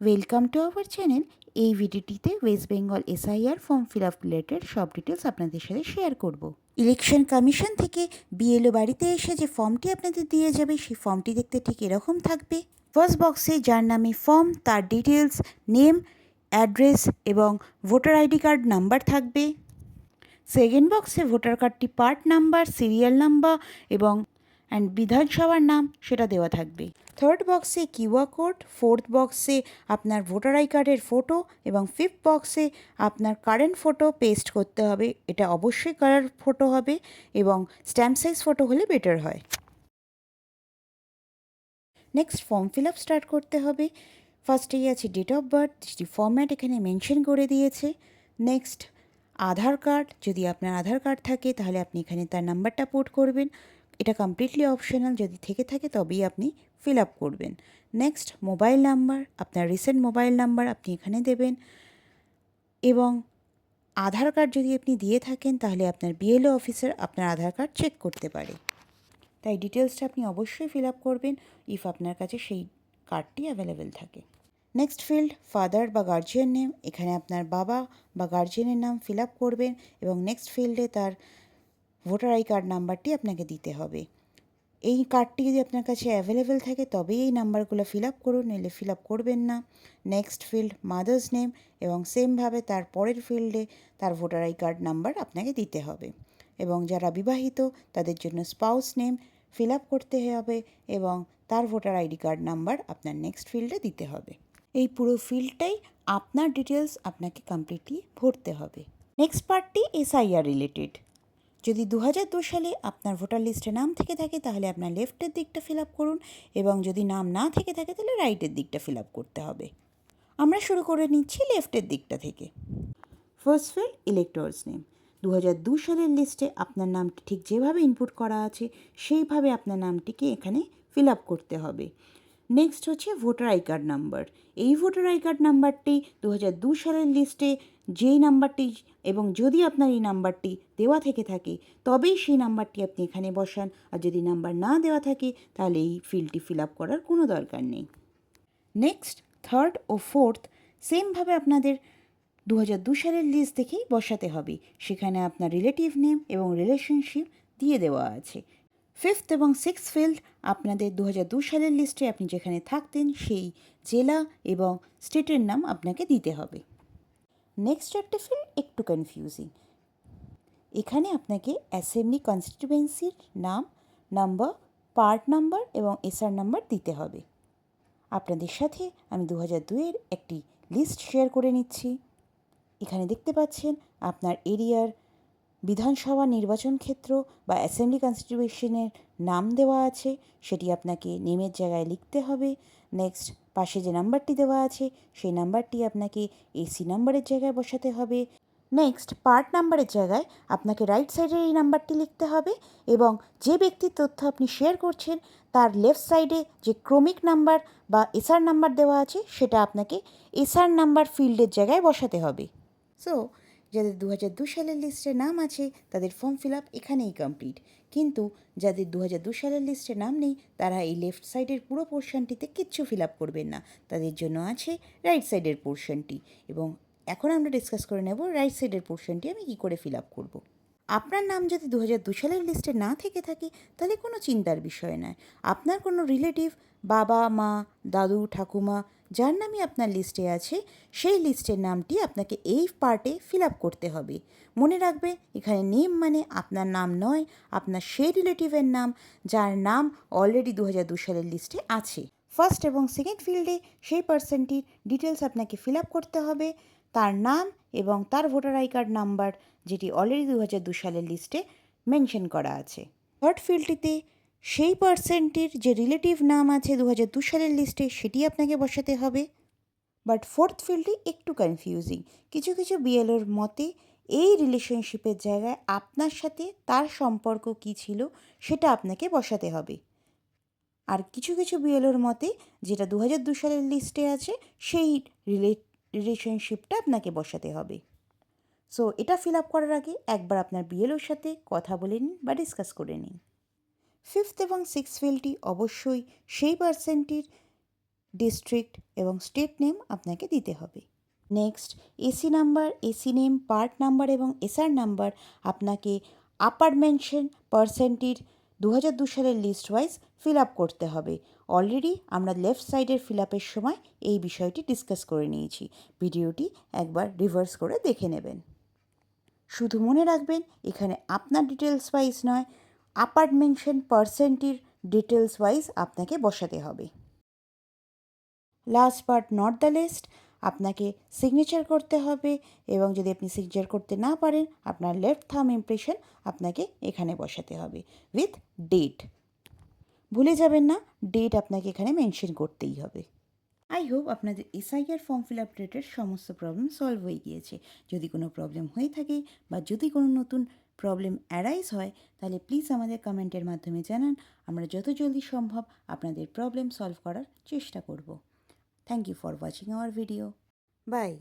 Welcome to our channel এই ভিডিওটিতে West Bengal SIR form fill up related সব details আপনাদের সাথে শেয়ার করব। ইলেকশন কমিশন থেকে বিএলও বাড়িতে এসে যে ফর্মটি আপনাদের দিয়ে যাবে, সেই ফর্মটি দেখতে ঠিক এরকম থাকবে। ফার্স্ট বক্সে যার নামে ফর্ম তার ডিটেলস নেম অ্যাড্রেস এবং ভোটার আইডি কার্ড নাম্বার থাকবে। সেকেন্ড বক্সে ভোটার কার্ডটি পার্ট নাম্বার সিরিয়াল নাম্বার এবং অ্যান্ড বিধানসভার নাম সেটা দেওয়া থাকবে। থার্ড বক্সে কিউআর কোড ফোর্থ বক্সে আপনার ভোটার আই কার্ডের ফটো এবং ফিফথ বক্সে আপনার কারেন্ট ফটো পেস্ট করতে হবে। এটা অবশ্যই কালার ফটো হবে এবং স্ট্যাম্প সাইজ ফটো হলে বেটার হয়। Next form fill up start করতে হবে। ফার্স্টেই আছে ডেট অফ বার্থ যেটি ফর্ম্যাট এখানে মেনশন করে দিয়েছে। নেক্সট আধার কার্ড, যদি আপনার আধার কার্ড থাকে তাহলে আপনি এখানে তার নাম্বারটা পোর্ট করবেন। এটা কমপ্লিটলি অপশনাল যদি থেকে থাকে তবেই আপনি ফিল আপ করবেন। নেক্সট মোবাইল নাম্বার আপনার রিসেন্ট মোবাইল নাম্বার আপনি এখানে দেবেন। এবং আধার কার্ড যদি আপনি দিয়ে থাকেন, তাহলে আপনার বিএলও অফিসার আপনার আধার কার্ড চেক করতে পারে। তাই ডিটেলসটা আপনি অবশ্যই ফিল আপ করবেন ইফ আপনার কাছে সেই কার্ডটি অ্যাভেলেবেল থাকে। নেক্সট ফিল্ড ফাদার বা গার্জিয়ান নেম এখানে আপনার বাবা বা গার্জিয়ানের নাম ফিল আপ করবেন। এবং নেক্সট ফিল্ডে তার ভোটার আই কার্ড নাম্বারটি আপনাকে দিতে হবে। এই কার্ডটি যদি আপনার কাছে অ্যাভেলেবেল থাকে, তবেই এই নাম্বারগুলো ফিল আপ করুন এলে ফিল আপ করবেন না। নেক্সট ফিল্ড মাদার্স নেম এবং সেমভাবে তার পরের ফিল্ডে তার ভোটার আই কার্ড নাম্বার আপনাকে দিতে হবে। এবং যারা বিবাহিত, তাদের জন্য স্পাউস নেম ফিল আপ করতে হবে এবং তার ভোটার আইডি কার্ড নাম্বার আপনার নেক্সট ফিল্ডে দিতে হবে। এই পুরো ফিল্ডটাই আপনার ডিটেলস আপনাকে কমপ্লিটলি ভরতে হবে। নেক্সট পার্টটি এসআইআর রিলেটেড যদি দু সালে আপনার ভোটার লিস্টে নাম থেকে থাকে, তাহলে আপনার লেফটের দিকটা ফিল আপ করুন এবং যদি নাম না থেকে থাকে, তাহলে রাইটের দিকটা ফিল আপ করতে হবে। আমরা শুরু করে নিচ্ছি লেফটের দিকটা থেকে। First field electors name. দু হাজার দু সালের লিস্টে আপনার নামটি ঠিক যেভাবে ইনপুট করা আছে, সেইভাবে আপনার নামটিকে এখানে ফিল আপ করতে হবে। নেক্সট হচ্ছে ভোটার আই কার্ড নাম্বার এই ভোটার আই কার্ড নাম্বারটি দু সালের লিস্টে যেই নাম্বারটি এবং যদি আপনার এই নাম্বারটি দেওয়া থেকে থাকে, তবেই সেই নাম্বারটি আপনি এখানে বসান। আর যদি নাম্বার না দেওয়া থাকে, তাহলে এই ফিল্ডটি ফিল আপ করার কোনো দরকার নেই। নেক্সট থার্ড ও ফোর্থ সেমভাবে আপনাদের দু হাজার দু সালের লিস্ট দেখেই বসাতে হবে। সেখানে আপনার রিলেটিভ নেম এবং রিলেশনশিপ দিয়ে দেওয়া আছে। ফিফথ এবং সিক্স ফিল্ড আপনাদের দু সালের লিস্টে আপনি যেখানে থাকতেন সেই জেলা এবং স্টেটের নাম আপনাকে দিতে হবে। নেক্সট একটা ফিল্ড একটু কনফিউজিং এখানে আপনাকে অ্যাসেম্বলি কনস্টিটুয়েন্সির নাম নাম্বার পার্ট নাম্বার এবং এসআর নাম্বার দিতে হবে। আপনাদের সাথে আমি দু হাজার দুয়ের একটি লিস্ট শেয়ার করে নিচ্ছি। এখানে দেখতে পাচ্ছেন আপনার এরিয়ার বিধানসভা নির্বাচন ক্ষেত্র বা অ্যাসেম্বলি কনস্টিটিউশনের নাম দেওয়া আছে, সেটি আপনাকে নেমের জায়গায় লিখতে হবে। নেক্সট পাশে যে নাম্বারটি দেওয়া আছে, সেই নাম্বারটি আপনাকে এসি নাম্বারের জায়গায় বসাতে হবে। নেক্সট পার্ট নাম্বারের জায়গায় আপনাকে রাইট সাইডের এই নাম্বারটি লিখতে হবে এবং যে ব্যক্তির তথ্য আপনি শেয়ার করছেন, তার লেফট সাইডে যে ক্রমিক নাম্বার বা এসআর নাম্বার দেওয়া আছে, সেটা আপনাকে এসআর নাম্বার ফিল্ডের জায়গায় বসাতে হবে। সো যাদের দু হাজার দু সালের লিস্টে নাম আছে, তাদের ফর্ম ফিল আপ এখানেই কমপ্লিট কিন্তু যাদের দু হাজার দু সালের লিস্টে নাম নেই, তারা এই লেফট সাইডের পুরো পোর্শনটিতে কিচ্ছু ফিল আপ করবেন না। তাদের জন্য আছে রাইট সাইডের পোর্শনটি এবং এখন আমরা ডিসকাস করে নেব রাইট সাইডের পোর্শনটি আমি কী করে ফিল আপ করব। আপনার নাম যদি দু সালের লিস্টে না থেকে থাকে, তাহলে কোনো চিন্তার বিষয় নয়। আপনার কোনো রিলেটিভ বাবা, মা, দাদু, ঠাকুমা, যার নামই আপনার লিস্টে আছে, সেই লিস্টের নামটি আপনাকে এই পার্টে ফিল আপ করতে হবে। মনে রাখবে, এখানে নেম মানে আপনার নাম নয়, আপনার সেই রিলেটিভের নাম, যার নাম অলরেডি দু হাজার দু সালের লিস্টে আছে। ফার্স্ট এবং সেকেন্ড ফিল্ডে সেই পার্সনটির ডিটেলস আপনাকে ফিল আপ করতে হবে। তার নাম এবং তার ভোটার আই কার্ড নাম্বার, যেটি অলরেডি দু হাজার দু সালের লিস্টে মেনশন করা আছে। থার্ড ফিল্ডটিতে সেই পার্সনটির যে রিলেটিভ নাম আছে দু হাজার দু সালের লিস্টে সেটি আপনাকে বসাতে হবে। বাট ফোর্থ ফিল্ডটি একটু কনফিউজিং কিছু কিছু বিএলওর মতে, এই রিলেশনশিপের জায়গায় আপনার সাথে তার সম্পর্ক কী ছিল, সেটা আপনাকে বসাতে হবে। আর কিছু কিছু বিএলওর মতে, যেটা দু হাজার দু সালের লিস্টে আছে, সেই রিলেট রিলেশনশিপটা আপনাকে বসাতে হবে। সো এটা ফিল আপ করার আগে একবার আপনার বিএলওর সাথে কথা বলে নিন বা ডিসকাস করে নিন। ফিফথ এবং সিক্স ফিল্ডটি অবশ্যই সেই পার্সেন্টটির ডিস্ট্রিক্ট এবং স্টেট নেম আপনাকে দিতে হবে। Next AC number AC name part number এবং এসআর নাম্বার আপনাকে আপার মেনশন পার্সেন্টির দু দু সালের লিস্ট ওয়াইজ ফিল আপ করতে হবে। অলরেডি আমরা লেফট সাইডের ফিল আপের সময় এই বিষয়টি ডিসকাস করে নিয়েছি। ভিডিওটি একবার রিভার্স করে দেখে নেবেন। শুধু মনে রাখবেন, এখানে আপনার ডিটেলস ওয়াইজ নয় আপার মেনশন পার্সেন্টির ডিটেলস ওয়াইজ আপনাকে বসাতে হবে। Last but not the list আপনাকে সিগনেচার করতে হবে এবং যদি আপনি সিগনেচার করতে না পারেন, আপনার লেফট থাম ইমপ্রেশন আপনাকে এখানে বসাতে হবে উইথ ডেট ভুলে যাবেন না ডেট আপনাকে এখানে মেনশন করতেই হবে। আই হোপ আপনাদের SIR form fill up related সমস্ত প্রবলেম সলভ হয়ে গিয়েছে। যদি কোনো প্রবলেম হয়ে থাকে বা যদি কোনো নতুন প্রবলেম অ্যারাইজ হয়, তাহলে প্লিজ আমাদের কমেন্টের মাধ্যমে জানান। আমরা যত জলদি সম্ভব আপনাদের প্রবলেম সলভ করার চেষ্টা করব। Thank you for watching our video. Bye.